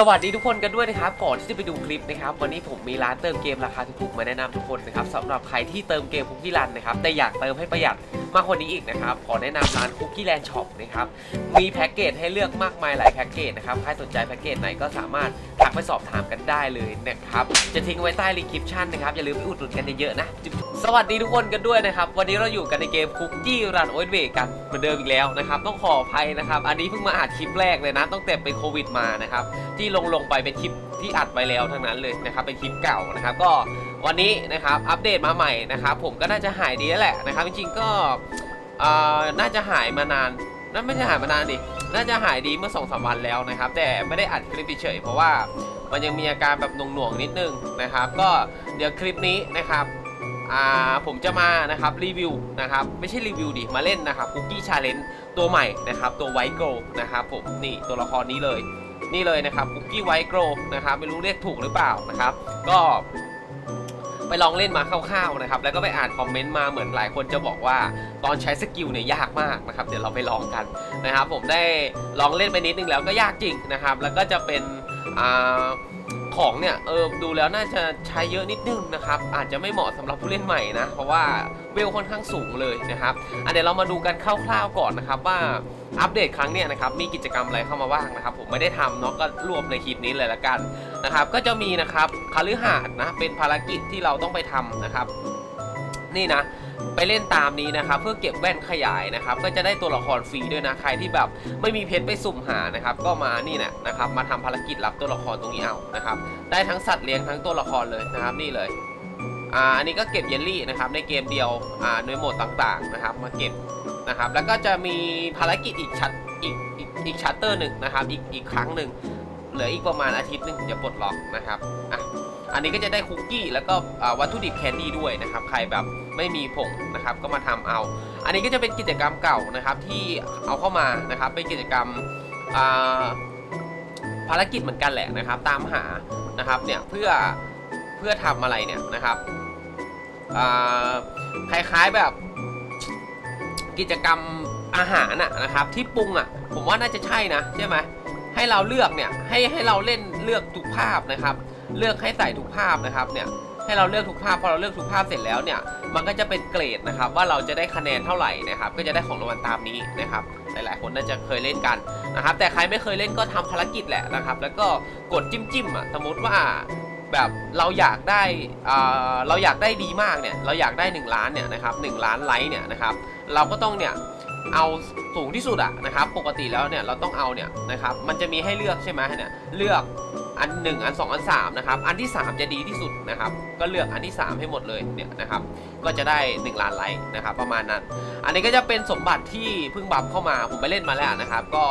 สวัสดีทุกคนกันด้วยนะครับก่อนที่จะไปดูคลิปนะครับวันนี้ผมมีร้านเติมเกมราคาถูกๆมาแนะนำทุกคนนะครับสำหรับใครที่เติมเกมคุกกี้รันนะครับแต่อยากเติมให้ประหยัดมากกว่านี้อีกนะครับขอแนะนำร้านคุกกี้แลนด์ช็อปนะครับมีแพ็กเกจให้เลือกมากมายหลายแพ็กเกจนะครับใครสนใจแพ็กเกจไหนก็สามารถทักไปสอบถามกันได้เลยนะครับจะทิ้งไว้ใต้รีคริปชั่นนะครับอย่าลืมไปอุดหนุนกันเยอะๆนะสวัสดีทุกคนกันด้วยนะครับวันนี้เราอยู่กันในเกมคุกกี้รันโอเวกันเหมือนเดิมอีกแล้วนะครับต้องขออภัยนะครับอันนี้เพิ่งมาอัดคลิปแรกเลยนะตั้งแต่เป็นโควิดมานะครับ ที่ลงลงไปเป็นคลิปที่อัดไปแล้วทั้งนั้นเลยนะครับเป็นคลิปเก่านะครับ ก็วันนี้นะครับอัปเดตมาใหม่นะครับ ผมก็น่าจะหายดีแล้วแหละนะครับ จริงๆก็น่าจะหายมานานน่าไม่ใช่หายมานานดิน่าจะหายดีเมื่อ2อสวันแล้วนะครับ แต่ไม่ได้อัดคลิปเฉยๆเพราะว่ามันยังมีอาการแบบหน่วงๆนิดนึงนะครับ ก็เดี๋ยวคลิปนี้นะครับผมจะมานะครับรีวิวนะครับไม่ใช่รีวิวดิมาเล่นนะครับคุกกี้ชาเลนจ์ตัวใหม่นะครับ ตัวไวโกลนะครับผมนี่ตัวละครนี้เลย นี่เลยนะครับคุกกี้ไวโกรนะครับไม่รู้เรียกถูกหรือเปล่านะครับ ก็ไปลองเล่นมาคร่าวๆนะครับ แล้วก็ไปอ่านคอมเมนต์มาเหมือนหลายคนจะบอกว่าตอนใช้สกิลเนี่ยยากมากนะครับ เดี๋ยวเราไปลองกันนะครับ ผมได้ลองเล่นไปนิดนึงแล้วก็ยากจริงนะครับ แล้วก็จะเป็นอ่า ของเนี่ยเออดูแล้วน่าจะใช้เยอะนิดนึงนะครับ อาจจะไม่เหมาะสำหรับผู้เล่นใหม่นะ เพราะว่าเวลค่อนข้างสูงเลยนะครับอันเดี๋ยวเรามาดูกันคร่าวๆก่อนนะครับว่าอัปเดตครั้งเนี้ยนะครับมีกิจกรรมอะไรเข้ามาบ้างนะครับ ผมไม่ได้ทำเนาะก็รวมในคลิปนี้เลยละกันนะครับ ก็จะมีนะครับคาลือหาดนะเป็นภารกิจที่เราต้องไปทำนะครับ นี่นะ ไปเล่นตามนี้นะครับเพื่อเก็บแว่นขยายนะครับก็จะได้ตัวละครฟรีด้วยนะใครที่แบบไม่มีเพชรไปสุ่มหานะครับก็มานี่แหละนะครับมาทำภารกิจรับตัวละครตรงนี้เอานะครับได้ทั้งสัตว์เลี้ยงทั้งตัวละครเลยนะครับนี่เลยอ่าอันนี้ก็เก็บเยลลี่นะครับในเกมเดียวอ่าในโหมดต่างๆนะครับมาเก็บนะครับแล้วก็จะมีภารกิจอีกชัดอีกอีกอีกชัตเตอร์หนึ่งนะครับอีกอีกครั้งหนึ่งเหลืออีกประมาณอาทิตย์หนึงจะปลดล็อกนะครับอะอันนี้ก็จะได้คุกกี้แล้วก็วัตถุดิบแคนดี้ด้วยนะครับใครแบบ ไม่มีผงนะครับ ก็มาทำเอา อันนี้ก็จะเป็นกิจกรรมเก่านะครับที่เอาเข้ามานะครับเป็นกิจกรรมภารกิจเหมือนกันแหละนะครับ ตามหานะครับเนี่ยเพื่อเพื่อทำอะไรเนี่ยนะครับคล้ายๆแบบกิจกรรมอาหารน่ะนะครับ ที่ปรุงอะผมว่าน่าจะใช่นะใช่ไหมให้เราเลือกเนี่ยให้ให้เราเล่นเลือกทุกภาพนะครับ เลือกให้ใส่ทุกภาพนะครับเนี่ย ให้เราเลือกทุกภาพพอเราเลือกทุกภาพเสร็จแล้วเนี่ยมันก็จะเป็นเกรดนะครับว่าเราจะได้คะแนนเท่าไหร่นะครับก็จะได้ของรางวัลตามนี้นะครับหลายๆ คนน่าจะเคยเล่นกันนะครับแต่ใครไม่เคยเล่นก็ทำภารกิจแหละนะครับแล้วก็กดจิ้มจิ้มอะสมมติว่าแบบเราอยากได้อ่าเราอยากได้ดีมากเนี่ยเราอยากได้ 1 ล้านเนี่ยนะครับหล้านไลค์เนี่ยนะครับเราก็ต้องเนี่ยเอาสูงที่สุดอะนะครับปกติแล้วเนี่ยเราต้องเอาเนี่ยนะครับมันจะมีให้เลือกใช่ไหมเนี่ยเลือก อัน 1 อัน 2 อัน 3 นะครับ อันที่ 3 จะดีที่สุดนะครับ ก็เลือกอันที่ 3 ให้หมดเลยเนี่ยนะครับ ก็จะได้ 1 ล้านไลค์นะครับ ประมาณนั้น อันนี้ก็จะเป็นสมบัติที่เพิ่งบัฟเข้ามา ผมไปเล่นมาแล้วนะครับ ก็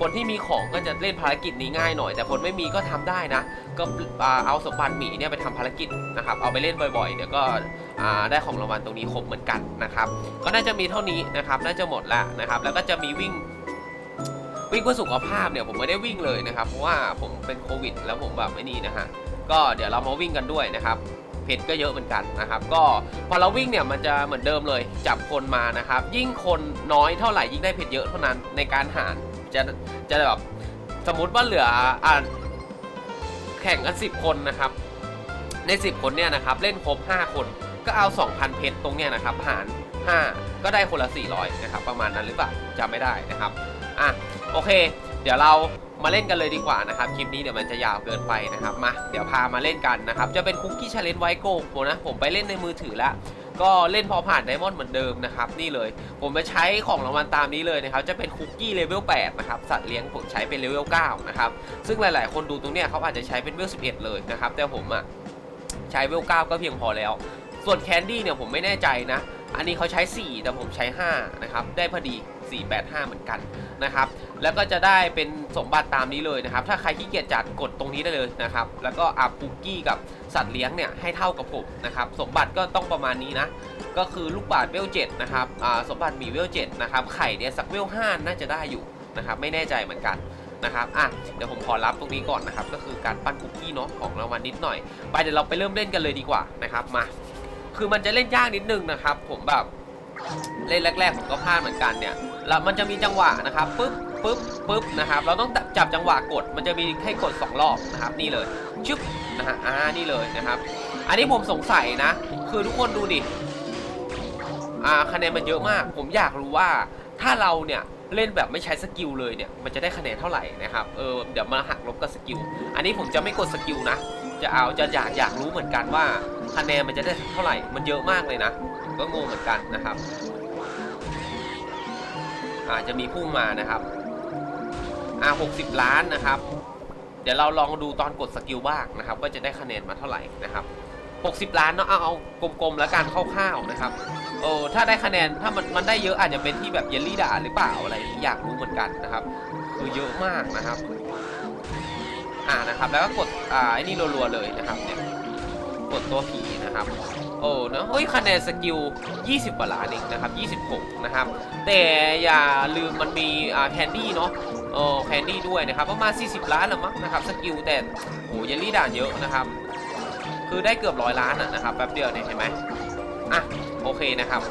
คนที่มีของก็จะเล่นภารกิจนี้ง่ายหน่อย แต่คนไม่มีก็ทำได้นะ ก็เอาสมบัติหมีเนี่ยไปทำภารกิจนะครับ เอาไปเล่นบ่อยๆ เดี๋ยวก็ได้ของรางวัลตรงนี้ครบเหมือนกันนะครับ ก็น่าจะมีเท่านี้นะครับ น่าจะหมดล้วนะครับ แล้วก็จะมีวิ่ง วิ่งเพื่อสุขภาพเนี่ยผมไม่ได้วิ่งเลยนะครับ เพราะว่าผมเป็นโควิด แล้วผมแบบไม่นี่นะฮะก็เดี๋ยวเรามาวิ่งกันด้วยนะครับเพจก็เยอะเหมือนกันนะครับ ก็พอเราวิ่งเนี่ยมันจะเหมือนเดิมเลยจับคนมานะครับ ยิ่งคนน้อยเท่าไหร่ยิ่งได้เพจเยอะเท่านั้นในการหารจะจะแบบสมมติว่าเหลืออ่าแข่งกัน10 คนนะครับ ใน 10 คนเนี่ยนะครับเล่นครบ 5 คนก็เอา 2,000 เพชรตรงเนี้ยนะครับหาร 5 ก็ได้คนละ 400 นะครับ ประมาณนั้นหรือเปล่าจำไม่ได้นะครับอะ โอเค เดี๋ยวเรามาเล่นกันเลยดีกว่านะครับคลิปนี้เดี๋ยวมันจะยาวเกินไปนะครับมาเดี๋ยวพามาเล่นกันนะครับจะเป็นคุกกี้ชาเลนจ์ไวโก้ผมนะผมไปเล่นในมือถือแล้วก็เล่นพอผ่านไดมอนด์เหมือนเดิมนะครับนี่เลย ผมไปใช้ของรางวัลตามนี้เลยนะครับจะเป็นคุกกี้เลเวล8นะครับสัตว์เลี้ยงผมใช้เป็นเลเวล9นะครับซึ่งหลาย ๆ คนดูตรงเนี้ยเขาอาจจะใช้เป็นเลเวล11 เลยนะครับแต่ผมอะใช้เลเวล9ก็เพียงพอแล้ว ส่วนแคนดี้เนี่ยผมไม่แน่ใจนะ อันนี้เขาใช้ 4 แต่ผมใช้ 5 นะครับ ได้พอดี 485 เหมือนกันนะครับ แล้วก็จะได้เป็นสมบัติตามนี้เลยนะครับ ถ้าใครขี้เกียจจัดกดตรงนี้ได้เลยนะครับ แล้วก็อัพคุกกี้กับสัตว์เลี้ยงเนี่ยให้เท่ากับผมนะครับ สมบัติก็ต้องประมาณนี้นะ ก็คือลูกบาศก์เวล7นะครับสมบัติมีเวล7นะครับ ไข่เนี่ยสักเวล5น่าจะได้อยู่นะครับ ไม่แน่ใจเหมือนกันนะครับอะเดี๋ยวผมขอรับตรงนี้ก่อนนะครับ ก็คือการปั้นคุกกี้เนาะของรางวัลนิดหน่อย ไปเดี๋ยวเราไปเริ่มเล่นกันเลยดีกว่านะครับ มา คือมันจะเล่นยากนิดนึงนะครับ ผมแบบเล่นแรกๆผมก็พลาดเหมือนกันเนี่ยแล้วมันจะมีจังหวะนะครับปุ๊บปุ๊บปุ๊บนะครับ เราต้องจับจังหวะกด มันจะมีให้กดสองรอบนะครับ นี่เลยชึบนะฮะอ่านี่เลยนะครับ อันนี้ผมสงสัยนะ คือทุกคนดูดิอ่าคะแนนมันเยอะมาก ผมอยากรู้ว่าถ้าเราเนี่ยเล่นแบบไม่ใช้สกิลเลยเนี่ยมันจะได้คะแนนเท่าไหร่นะครับเออเดี๋ยวมาหักลบกับสกิลอันนี้ผมจะไม่กดสกิลนะ จะเอาจะอยากอยากรู้เหมือนกันว่าคะแนนมันจะได้เท่าไหร่ มันเยอะมากเลยนะ ก็งงเหมือนกันนะครับอาจะมีพุ่งมานะครับอ่า60 ล้านนะครับ เดี๋ยวเราลองดูตอนกดสกิลบ้างนะครับว่าจะได้คะแนนมาเท่าไหร่นะครับ60 ล้านเนาะเอาเอากลมๆแล้วกันคร่าวๆนะครับโอ้ถ้าได้คะแนนถ้ามันมันได้เยอะอาจจะเป็นที่แบบเยลลี่ด่าหรือเปล่าอะไรอยากรู้เหมือนกันนะครับคือเยอะมากนะครับ อ่านะครับ แล้วก็กดอ่าไอ้นี่รัวๆเลยนะครับเนี่ยกดตัวผีนะครับโอ้เนอะเฮ้ยคะแนนสกิล 20กว่าล้านเองนะครับ 26 นะครับ แต่อย่าลืมมันมีอ่าแคนดี้เนาะโอ้แคนดี้ด้วยนะครับประมาณ 40 ล้านละมั้งนะครับสกิลแต่โอ้เยลลี่ด่านเยอะนะครับ คือได้เกือบร้อยล้านอะนะครับแป๊บเดียวเนี่ยเห็นไหมอะโอเคนะครับ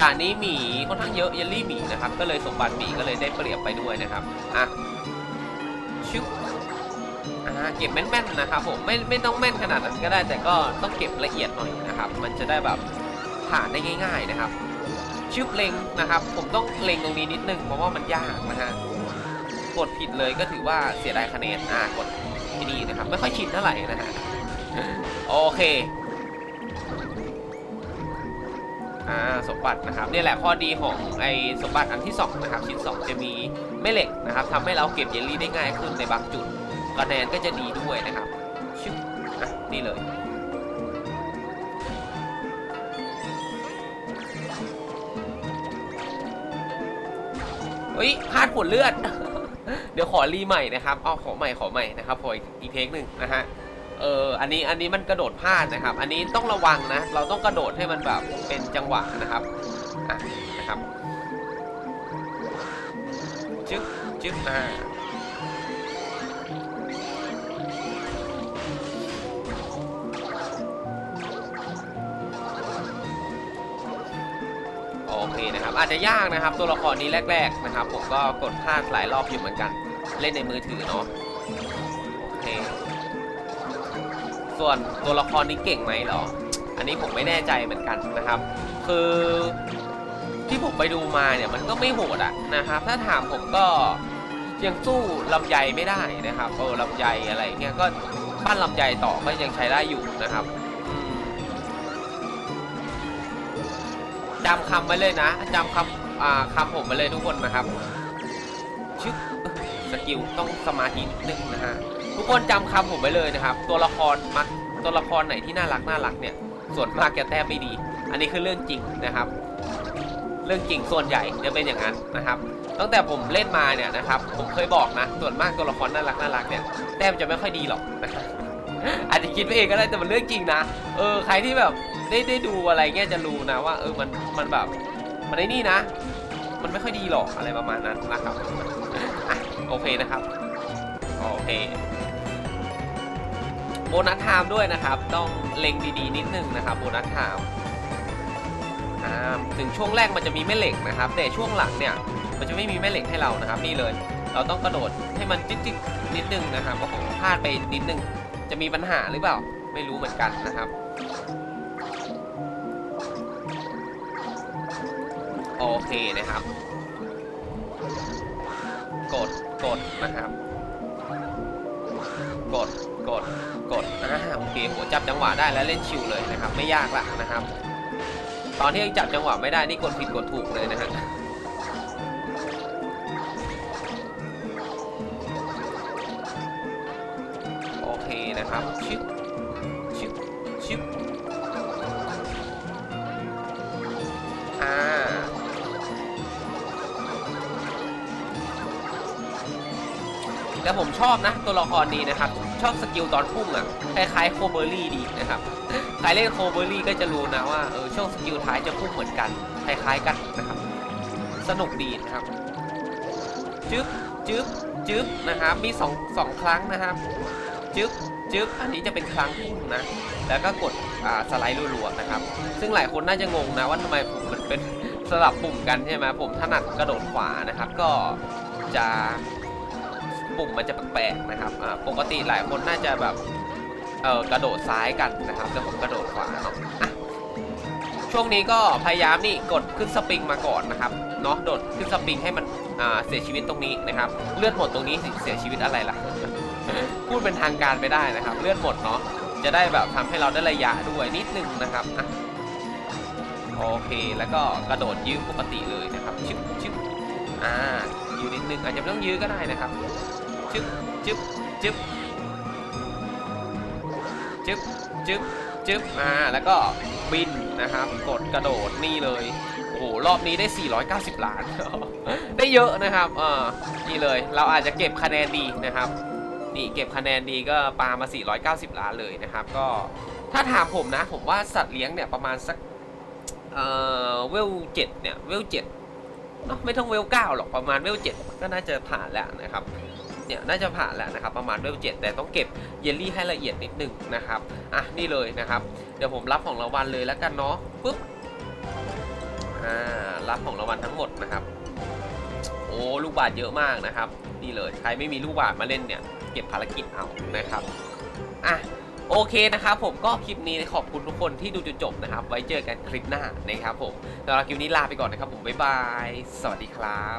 ด่านนี้หมีค่อนข้างเยอะเยลลี่หมีนะครับ ก็เลยสมบัติหมีก็เลยได้เปรียบไปด้วยนะครับอะ ชุบอ่าเก็บแม่นๆนะครับผมไม่ไม่ต้องแม่นขนาดนั้นก็ได้แต่ก็ต้องเก็บละเอียดหน่อยนะครับ มันจะได้แบบผ่านได้ง่าย ๆนะครับชึบเล็งนะครับ ผมต้องเล็งตรงนี้นิดนึงเพราะว่ามันยากนะฮะกดผิดเลยก็ถือว่าเสียดายคะแนนอ่ากดที่นี่นะครับ ไม่ค่อยชินเท่าไหร่นะฮะโอเค อ่าสมบัตินะครับนี่แหละข้อดีของไอ้สมบัติอันที่สองนะครับ ชิ้นสองจะมีแม่เหล็กนะครับทำให้เราเก็บเยลลี่ได้ง่ายขึ้นในบางจุดคะแนนก็จะดีด้วยนะครับชึบนี่เลยเฮ้ยพลาดผลเลือด เดี๋ยวขอรีใหม่นะครับ เอาขอใหม่ขอใหม่นะครับขออีกเพลงหนึ่งนะฮะ เออ อันนี้ อันนี้มันกระโดดพลาดนะครับ อันนี้ต้องระวังนะ เราต้องกระโดดให้มันแบบเป็นจังหวะนะครับอะนะครับ จึ๊บจึ๊บอ่าโอเคนะครับ อาจจะยากนะครับ ตัวละครนี้แรก ๆ นะครับ ผมก็กดพลาดหลายรอบอยู่เหมือนกัน เล่นในมือถือเนาะ ส่วนตัวละครนี้เก่งไหมหรอ อันนี้ผมไม่แน่ใจเหมือนกันนะครับ คือที่ผมไปดูมาเนี่ยมันก็ไม่โหดอะนะครับ ถ้าถามผมก็ยังสู้ลำไยไม่ได้นะครับเออลำไยอะไรเงี้ยก็ปั้นลำไยต่อก็ยังใช้ได้อยู่นะครับจำคำไว้เลยนะจำคำอ่าคำผมไว้เลยทุกคนนะครับชึบสกิลต้องสมาธินิดนึงนะฮะ ทุกคนจำคำผมไว้เลยนะครับ ตัวละครมักตัวละครไหนที่น่ารักน่ารักเนี่ย ส่วนมากจะแต้มไม่ดี อันนี้คือเรื่องจริงนะครับ เรื่องจริงส่วนใหญ่จะเป็นอย่างนั้นนะครับ ตั้งแต่ผมเล่นมาเนี่ยนะครับ ผมเคยบอกนะ ส่วนมากตัวละครน่ารักน่ารักเนี่ยแต้มจะไม่ค่อยดีหรอกนะครับอาจจะคิดไปเองก็ได้แต่มันเรื่องจริงนะ เออใครที่แบบได้ได้ดูอะไรเงี้ยจะรู้นะว่า เออมันมันแบบมันไอ้นี่นะ มันไม่ค่อยดีหรอกอะไรประมาณนั้นนะครับโอเคนะครับโอเค โบนัสไทม์ด้วยนะครับ ต้องเล็งดีๆ นิดนึงนะครับโบนัสไทม์ถึงช่วงแรกมันจะมีแม่เหล็กนะครับ แต่ช่วงหลังเนี่ยมันจะไม่มีแม่เหล็กให้เรานะครับ นี่เลย เราต้องกระโดดให้มันจิ๊กๆนิดนึงนะครับโอ้โหพลาดไปนิดนึง จะมีปัญหาหรือเปล่า ไม่รู้เหมือนกันนะครับโอเคนะครับ กดกดนะครับ กดกด กดอ่าโอเคโหจับจังหวะได้แล้วเล่นชิวเลยนะครับ ไม่ยากละนะครับ ตอนที่ยังจับจังหวะไม่ได้นี่กดผิดกดถูกเลยนะฮะโอเคนะครับชิบ แล้วผมชอบนะตัวละครนี้นะครับ ชอบสกิลตอนพุ่งอะคล้ายๆโคเบอร์รี่ดีนะครับ ใครเล่นโคเบอร์รี่ก็จะรู้นะว่าเออช่วงสกิลท้ายจะพุ่งเหมือนกัน คล้ายๆกันนะครับ สนุกดีนะครับจึ๊บจึ๊บจึ๊บนะครับมีสองสองครั้งนะครับจึ๊บจึ๊บอันนี้จะเป็นครั้งพุ่งนะ แล้วก็กดอ่าสไลด์รัวๆนะครับ ซึ่งหลายคนน่าจะงงนะว่าทำไมผมมันเป็นสลับปุ่มกันใช่ไหมผมถนัดกระโดดขวานะครับ ก็จะ ปุ่มมันจะแปลกๆนะครับปกติหลายคนน่าจะแบบเออกระโดดซ้ายกันนะครับแต่ผมกระโดดขวาเนาะช่วงนี้ก็พยายามนี่กดขึ้นสปริงมาก่อนนะครับเนาะโดดขึ้นสปริงให้มันเสียชีวิตตรงนี้นะครับ เลือดหมดตรงนี้เสียชีวิตอะไรล่ะพูดเป็นทางการไปได้นะครับ เลือดหมดเนาะจะได้แบบทำให้เราได้ระยะด้วยนิดนึงนะครับโอเคแล้วก็กระโดดยืดปกติเลยนะครับชึบชึบอ่ายืดนิดนึงอาจจะไม่ต้องยืดก็ได้นะครับ ชึบชึบชึบชึบชึบชึบอ่าแล้วก็บินนะครับกดกระโดดนี่เลยโอ้โหรอบนี้ได้ 490 ล้าน ได้เยอะนะครับเออนี่เลยเราอาจจะเก็บคะแนนดีนะครับนี่เก็บคะแนนดีก็ปามา 490 ล้านเลยนะครับ ก็ถ้าถามผมนะ ผมว่าสัตว์เลี้ยงเนี่ยประมาณสักเอ่อเวลเจ็ดเนี่ยเวลเจ็ดเนาะไม่ต้องเวลเก้าหรอกประมาณเวลเจ็ดก็น่าจะผ่านแล้วนะครับ เนี่ยน่าจะผ่านแล้วนะครับประมาณเวลเจ็ดแต่ต้องเก็บเยลลี่ให้ละเอียดนิดหนึ่งนะครับอะนี่เลยนะครับ เดี๋ยวผมรับของรางวัลเลยแล้วกันเนาะปุ๊บอ่ารับของรางวัลทั้งหมดนะครับ โอ้ลูกบาศก์เยอะมากนะครับ นี่เลยใครไม่มีลูกบาศก์มาเล่นเนี่ยเก็บภารกิจเอานะครับอะโอเคนะครับผมก็คลิปนี้ขอบคุณทุกคนที่ดูจนจบนะครับ ไว้เจอกันคลิปหน้านะครับผมสำหรับคลิปนี้ลาไปก่อนนะครับผม บ๊ายบาย สวัสดีครับ